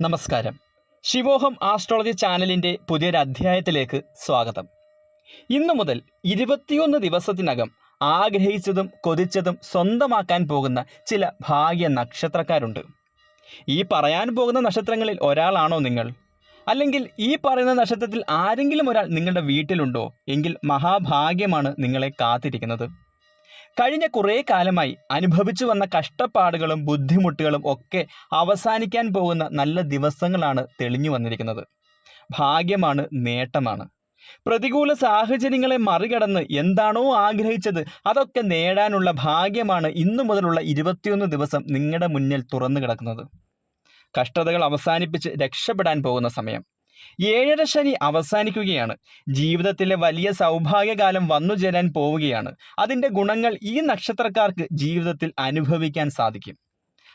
നമസ്കാരം. ശിവോഹം ആസ്ട്രോളജി ചാനലിന്റെ പുതിയൊരധ്യായത്തിലേക്ക് സ്വാഗതം. ഇന്നു മുതൽ ഇരുപത്തിയൊന്ന് ദിവസത്തിനകം ആഗ്രഹിച്ചതും കൊതിച്ചതും സ്വന്തമാക്കാൻ പോകുന്ന ചില ഭാഗ്യ നക്ഷത്രക്കാരുണ്ട്. ഈ പറയാൻ പോകുന്ന നക്ഷത്രങ്ങളിൽ ഒരാളാണോ നിങ്ങൾ? അല്ലെങ്കിൽ ഈ പറയുന്ന നക്ഷത്രത്തിൽ ആരെങ്കിലും ഒരാൾ നിങ്ങളുടെ വീട്ടിലുണ്ടോ? എങ്കിൽ മഹാഭാഗ്യമാണ് നിങ്ങളെ കാത്തിരിക്കുന്നത്. കഴിഞ്ഞ കുറേ കാലമായി അനുഭവിച്ചു വന്ന കഷ്ടപ്പാടുകളും ബുദ്ധിമുട്ടുകളും ഒക്കെ അവസാനിക്കാൻ പോകുന്ന നല്ല ദിവസങ്ങളാണ് തെളിഞ്ഞു വന്നിരിക്കുന്നത്. ഭാഗ്യമാണ് നേട്ടമാണ്. പ്രതികൂല സാഹചര്യങ്ങളെ മറികടന്ന് എന്താണോ ആഗ്രഹിച്ചത് അതൊക്കെ നേടാനുള്ള ഭാഗ്യമാണ് ഇന്നു മുതലുള്ള ഇരുപത്തിയൊന്ന് ദിവസം നിങ്ങളുടെ മുന്നിൽ തുറന്നു കിടക്കുന്നത്. കഷ്ടതകൾ അവസാനിപ്പിച്ച് രക്ഷപ്പെടാൻ പോകുന്ന സമയം. ഏഴര ശനി അവസാനിക്കുകയാണ്. ജീവിതത്തിലെ വലിയ സൗഭാഗ്യകാലം വന്നു ചേരാൻ പോവുകയാണ്. അതിന്റെ ഗുണങ്ങൾ ഈ നക്ഷത്രക്കാർക്ക് ജീവിതത്തിൽ അനുഭവിക്കാൻ സാധിക്കും.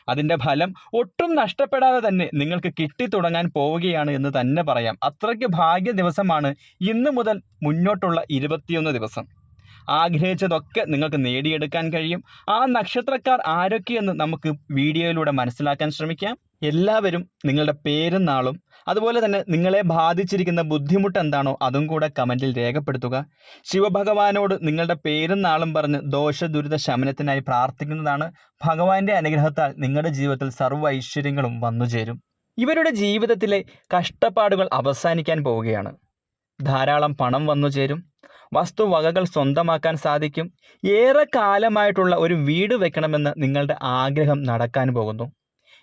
അതിന്റെ ഫലം ഒട്ടും നഷ്ടപ്പെടാതെ തന്നെ നിങ്ങൾക്ക് കിട്ടിത്തുടങ്ങാൻ പോവുകയാണ് എന്ന് തന്നെ പറയാം. അത്രയ്ക്ക് ഭാഗ്യ ദിവസമാണ് ഇന്നു മുതൽ മുന്നോട്ടുള്ള ഇരുപത്തിയൊന്ന് ദിവസം. ആഗ്രഹിച്ചതൊക്കെ നിങ്ങൾക്ക് നേടിയെടുക്കാൻ കഴിയും. ആ നക്ഷത്രക്കാർ ആരൊക്കെയെന്ന് നമുക്ക് വീഡിയോയിലൂടെ മനസ്സിലാക്കാൻ ശ്രമിക്കാം. എല്ലാവരും നിങ്ങളുടെ പേരും നാളും അതുപോലെ തന്നെ നിങ്ങളെ ബാധിച്ചിരിക്കുന്ന ബുദ്ധിമുട്ട് എന്താണോ അതും കൂടെ കമന്റിൽ രേഖപ്പെടുത്തുക. ശിവഭഗവാനോട് നിങ്ങളുടെ പേരും നാളും പറഞ്ഞ് ദോഷ ദുരിത ശമനത്തിനായി പ്രാർത്ഥിക്കുന്നതാണ് ഭഗവാന്റെ അനുഗ്രഹത്താൽ നിങ്ങളുടെ ജീവിതത്തിൽ സർവ ഐശ്വര്യങ്ങളും വന്നുചേരും ഇവരുടെ ജീവിതത്തിലെ കഷ്ടപ്പാടുകൾ അവസാനിക്കാൻ പോവുകയാണ്. ധാരാളം പണം വന്നു ചേരും. വസ്തുവകകൾ സ്വന്തമാക്കാൻ സാധിക്കും. ഏറെ കാലമായിട്ടുള്ള ഒരു വീട് വെക്കണമെന്ന് നിങ്ങളുടെ ആഗ്രഹം നടക്കാൻ പോകുന്നു.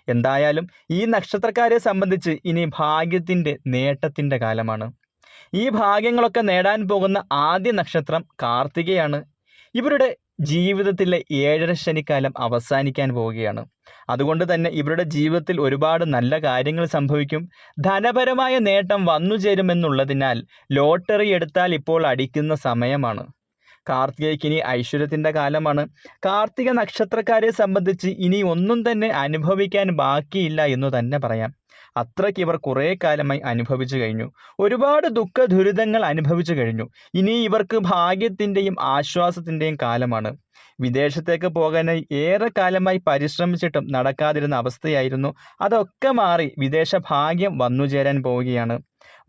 എന്തായാലും ഈ നക്ഷത്രക്കാരെ സംബന്ധിച്ച് ഇനി ഭാഗ്യത്തിന്റെ നേട്ടത്തിന്റെ കാലമാണ്. ഈ ഭാഗ്യങ്ങളൊക്കെ നേടാൻ പോകുന്ന ആദ്യ നക്ഷത്രം കാർത്തികയാണ്. ഇവരുടെ ജീവിതത്തിലെ ഏഴര ശനിക്കാലം അവസാനിക്കാൻ പോവുകയാണ്. അതുകൊണ്ട് തന്നെ ഇവരുടെ ജീവിതത്തിൽ ഒരുപാട് നല്ല കാര്യങ്ങൾ സംഭവിക്കും. ധനപരമായ നേട്ടം വന്നു ചേരുമെന്നുള്ളതിനാൽ ലോട്ടറി എടുത്താൽ ഇപ്പോൾ അടിക്കുന്ന സമയമാണ്. കാർത്തികയ്ക്ക് ഇനി ഐശ്വര്യത്തിന്റെ കാലമാണ്. കാർത്തിക നക്ഷത്രക്കാരെ സംബന്ധിച്ച് ഇനി ഒന്നും തന്നെ അനുഭവിക്കാൻ ബാക്കിയില്ല എന്ന് തന്നെ പറയാം. അത്രയ്ക്ക് ഇവർ കുറേ കാലമായി അനുഭവിച്ചു കഴിഞ്ഞു. ഒരുപാട് ദുഃഖ ദുരിതങ്ങൾ അനുഭവിച്ചു കഴിഞ്ഞു. ഇനി ഇവർക്ക് ഭാഗ്യത്തിന്റെയും ആശ്വാസത്തിന്റെയും കാലമാണ്. വിദേശത്തേക്ക് പോകാനായി ഏറെ കാലമായി പരിശ്രമിച്ചിട്ടും നടക്കാതിരുന്ന അവസ്ഥയായിരുന്നു. അതൊക്കെ മാറി വിദേശ ഭാഗ്യം വന്നു ചേരാൻ പോവുകയാണ്.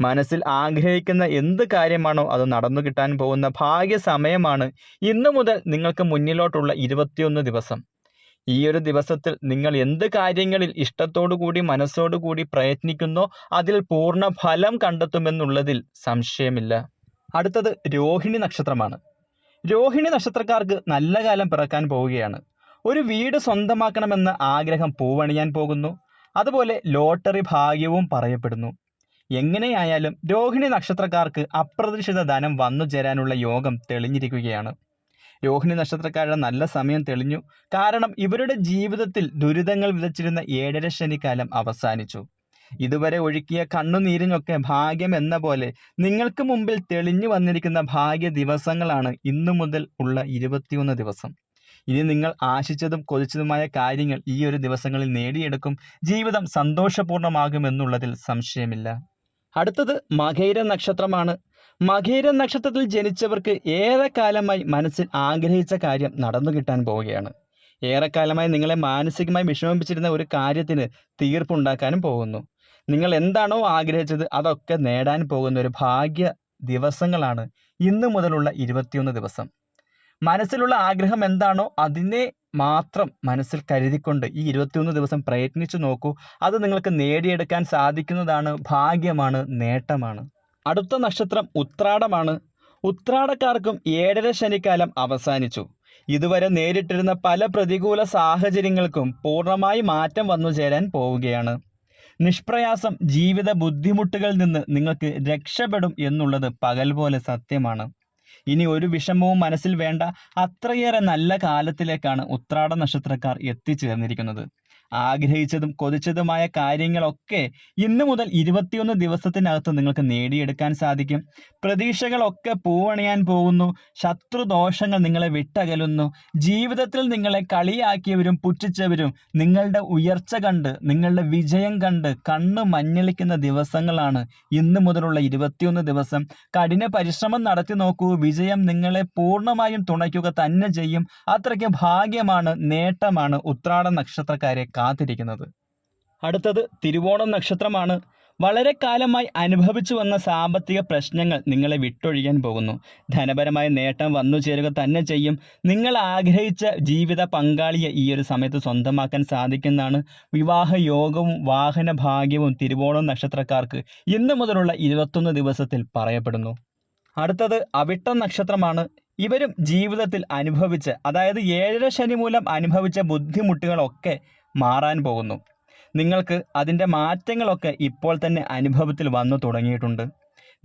മനസ്സിൽ ആഗ്രഹിക്കുന്ന എന്ത് കാര്യമാണോ അത് നടന്നു കിട്ടാൻ പോകുന്ന ഭാഗ്യ സമയമാണ് ഇന്നു മുതൽ നിങ്ങൾക്ക് മുന്നിലോട്ടുള്ള ഇരുപത്തിയൊന്ന് ദിവസം. ഈ ഒരു ദിവസത്തിൽ നിങ്ങൾ എന്ത് കാര്യങ്ങളിൽ ഇഷ്ടത്തോടു കൂടി മനസ്സോടു കൂടി പ്രയത്നിക്കുന്നോ അതിൽ പൂർണ ഫലം കണ്ടെത്തുമെന്നുള്ളതിൽ സംശയമില്ല. അടുത്തത് രോഹിണി നക്ഷത്രമാണ്. രോഹിണി നക്ഷത്രക്കാർക്ക് നല്ല കാലം പിറക്കാൻ പോവുകയാണ്. ഒരു വീട് സ്വന്തമാക്കണമെന്ന ആഗ്രഹം പൂവണിയാൻ പോകുന്നു. അതുപോലെ ലോട്ടറി ഭാഗ്യവും പറയപ്പെടുന്നു. എങ്ങനെയായാലും രോഹിണി നക്ഷത്രക്കാർക്ക് അപ്രതീക്ഷിത ധനം വന്നു ചേരാനുള്ള യോഗം തെളിഞ്ഞിരിക്കുകയാണ്. രോഹിണി നക്ഷത്രക്കാരുടെ നല്ല സമയം തെളിഞ്ഞു. കാരണം ഇവരുടെ ജീവിതത്തിൽ ദുരിതങ്ങൾ വിതച്ചിരുന്ന ഏഴര ശനിക്കാലം അവസാനിച്ചു. ഇതുവരെ ഒഴുക്കിയ കണ്ണുനീരിനൊക്കെ ഭാഗ്യം എന്ന പോലെ നിങ്ങൾക്ക് മുമ്പിൽ തെളിഞ്ഞു വന്നിരിക്കുന്ന ഭാഗ്യ ദിവസങ്ങളാണ് ഇന്നു മുതൽ ഉള്ള ഇരുപത്തിയൊന്ന് ദിവസം. ഇനി നിങ്ങൾ ആശിച്ചതും കൊതിച്ചതുമായ കാര്യങ്ങൾ ഈ ഒരു ദിവസങ്ങളിൽ നേടിയെടുക്കും. ജീവിതം സന്തോഷപൂർണമാകുമെന്നുള്ളതിൽ സംശയമില്ല. അടുത്തത് മകൈര നക്ഷത്രമാണ്. മകൈര നക്ഷത്രത്തിൽ ജനിച്ചവർക്ക് ഏറെക്കാലമായി മനസ്സിൽ ആഗ്രഹിച്ച കാര്യം നടന്നു കിട്ടാൻ പോവുകയാണ്. ഏറെക്കാലമായി നിങ്ങളെ മാനസികമായി വിഷമിപ്പിച്ചിരുന്ന ഒരു കാര്യത്തിന് തീർപ്പുണ്ടാക്കാനും പോകുന്നു. നിങ്ങൾ എന്താണോ ആഗ്രഹിച്ചത് അതൊക്കെ നേടാൻ പോകുന്ന ഒരു ഭാഗ്യ ദിവസങ്ങളാണ് ഇന്നു മുതലുള്ള ഇരുപത്തിയൊന്ന് ദിവസം. മനസ്സിലുള്ള ആഗ്രഹം എന്താണോ അതിനെ മാത്രം മനസ്സിൽ കരുതിക്കൊണ്ട് ഈ ഇരുപത്തിയൊന്ന് ദിവസം പ്രയത്നിച്ചു നോക്കൂ. അത് നിങ്ങൾക്ക് നേടിയെടുക്കാൻ സാധിക്കുന്നതാണ് ഭാഗ്യമാണ് നേട്ടമാണ്. അടുത്ത നക്ഷത്രം ഉത്രാടമാണ്. ഉത്രാടക്കാർക്കും ഏഴര ശനിക്കാലം അവസാനിച്ചു. ഇതുവരെ നേരിട്ടിരുന്ന പല പ്രതികൂല സാഹചര്യങ്ങൾക്കും പൂർണമായി മാറ്റം വന്നു ചേരാൻ പോവുകയാണ്. നിഷ്പ്രയാസം ജീവിത ബുദ്ധിമുട്ടുകളിൽ നിന്ന് നിങ്ങൾക്ക് രക്ഷപ്പെടും എന്നുള്ളത് പകൽ പോലെ സത്യമാണ്. ഇനി ഒരു വിഷമവും മനസ്സിൽ വേണ്ട അത്രയേറെ നല്ല കാലത്തിലേക്കാണ് ഉത്രാട നക്ഷത്രക്കാർ എത്തിച്ചേർന്നിരിക്കുന്നത്. ആഗ്രഹിച്ചതും കൊതിച്ചതുമായ കാര്യങ്ങളൊക്കെ ഇന്ന് മുതൽ ഇരുപത്തിയൊന്ന് ദിവസത്തിനകത്ത് നിങ്ങൾക്ക് നേടിയെടുക്കാൻ സാധിക്കും. പ്രതീക്ഷകളൊക്കെ പൂവണിയാൻ പോകുന്നു. ശത്രുദോഷങ്ങൾ നിങ്ങളെ വിട്ടകലുന്നു. ജീവിതത്തിൽ നിങ്ങളെ കളിയാക്കിയവരും പുച്ഛിച്ചവരും നിങ്ങളുടെ ഉയർച്ച കണ്ട് നിങ്ങളുടെ വിജയം കണ്ട് കണ്ണ് മഞ്ഞളിക്കുന്ന ദിവസങ്ങളാണ് ഇന്ന് മുതലുള്ള ഇരുപത്തിയൊന്ന് ദിവസം. കഠിന പരിശ്രമം നടത്തി നോക്കൂ. വിജയം നിങ്ങളെ പൂർണമായും തുണയ്ക്കുക തന്നെ ചെയ്യും. അത്രയ്ക്ക് ഭാഗ്യമാണ് നേട്ടമാണ് ഉത്രാട നക്ഷത്രക്കാരെ കാത്തിരിക്കുന്നത്. അടുത്തത് തിരുവോണം നക്ഷത്രമാണ്. വളരെ കാലമായി അനുഭവിച്ചു വന്ന സാമ്പത്തിക പ്രശ്നങ്ങൾ നിങ്ങളെ വിട്ടൊഴിയാൻ പോകുന്നു. ധനപരമായ നേട്ടം വന്നു ചേരുക തന്നെ ചെയ്യും. നിങ്ങൾ ആഗ്രഹിച്ച ജീവിത പങ്കാളിയെ ഈ ഒരു സമയത്ത് സ്വന്തമാക്കാൻ സാധിക്കുന്നതാണ്. വിവാഹ യോഗവും വാഹന ഭാഗ്യവും തിരുവോണം നക്ഷത്രക്കാർക്ക് ഇന്ന് മുതലുള്ള ഇരുപത്തൊന്ന് ദിവസത്തിൽ പറയപ്പെടുന്നു. അടുത്തത് അവിട്ടം നക്ഷത്രമാണ്. ഇവരും ജീവിതത്തിൽ അനുഭവിച്ച് അതായത് ഏഴര ശനി മൂലം അനുഭവിച്ച ബുദ്ധിമുട്ടുകളൊക്കെ മാറാൻ പോകുന്നു. നിങ്ങൾക്ക് അതിന്റെ മാറ്റങ്ങളൊക്കെ ഇപ്പോൾ തന്നെ അനുഭവത്തിൽ വന്നു തുടങ്ങിയിട്ടുണ്ട്.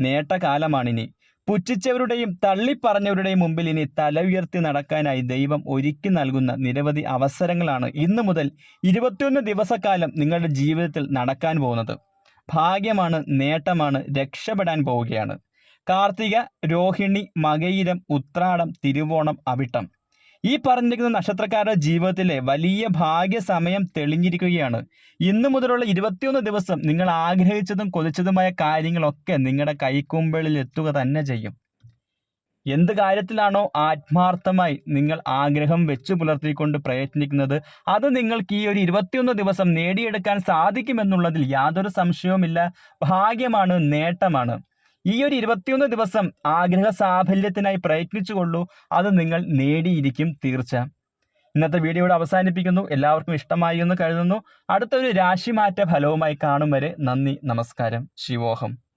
നേട്ടകാലമാണിനി. പുച്ഛിച്ചവരുടെയും തള്ളിപ്പറഞ്ഞവരുടെയും മുമ്പിൽ ഇനി തല ഉയർത്തി നടക്കാനായി ദൈവം ഒരുക്കി നൽകുന്ന നിരവധി അവസരങ്ങളാണ് ഇന്നു മുതൽ ഇരുപത്തിയൊന്ന് ദിവസക്കാലം നിങ്ങളുടെ ജീവിതത്തിൽ നടക്കാൻ പോകുന്നത്. ഭാഗ്യമാണ് നേട്ടമാണ് രക്ഷപ്പെടാൻ പോവുകയാണ്. കാർത്തിക രോഹിണി മകയിരം ഉത്രാടം തിരുവോണം അവിട്ടം. ഈ പറഞ്ഞിരിക്കുന്ന നക്ഷത്രക്കാരുടെ ജീവിതത്തിലെ വലിയ ഭാഗ്യസമയം തെളിഞ്ഞിരിക്കുകയാണ്. ഇന്നു മുതലുള്ള ഇരുപത്തിയൊന്ന് ദിവസം നിങ്ങൾ ആഗ്രഹിച്ചതും കൊതിച്ചതുമായ കാര്യങ്ങളൊക്കെ നിങ്ങളുടെ കൈക്കുമ്പിളിൽ എത്തുക തന്നെ ചെയ്യും. എന്ത് കാര്യത്തിലാണോ ആത്മാർത്ഥമായി നിങ്ങൾ ആഗ്രഹം വെച്ചു പുലർത്തിക്കൊണ്ട് പ്രയത്നിക്കുന്നത് അത് നിങ്ങൾക്ക് ഈ ഒരു ഇരുപത്തിയൊന്ന് ദിവസം നേടിയെടുക്കാൻ സാധിക്കുമെന്നുള്ളതിൽ യാതൊരു സംശയവുമില്ല. ഭാഗ്യമാണ് നേട്ടമാണ്. ഈ ഒരു ഇരുപത്തിയൊന്ന് ദിവസം ആഗ്രഹ സാഫല്യത്തിനായി പ്രയത്നിച്ചുകൊള്ളൂ. അത് നിങ്ങൾ നേടിയിരിക്കും തീർച്ച ഇന്നത്തെ വീഡിയോ ഇവിടെ അവസാനിപ്പിക്കുന്നു. എല്ലാവർക്കും ഇഷ്ടമായി എന്ന് കരുതുന്നു. അടുത്തൊരു രാശിമാറ്റ ഫലവുമായി കാണും വരെ. നന്ദി നമസ്കാരം. ശിവോഹം.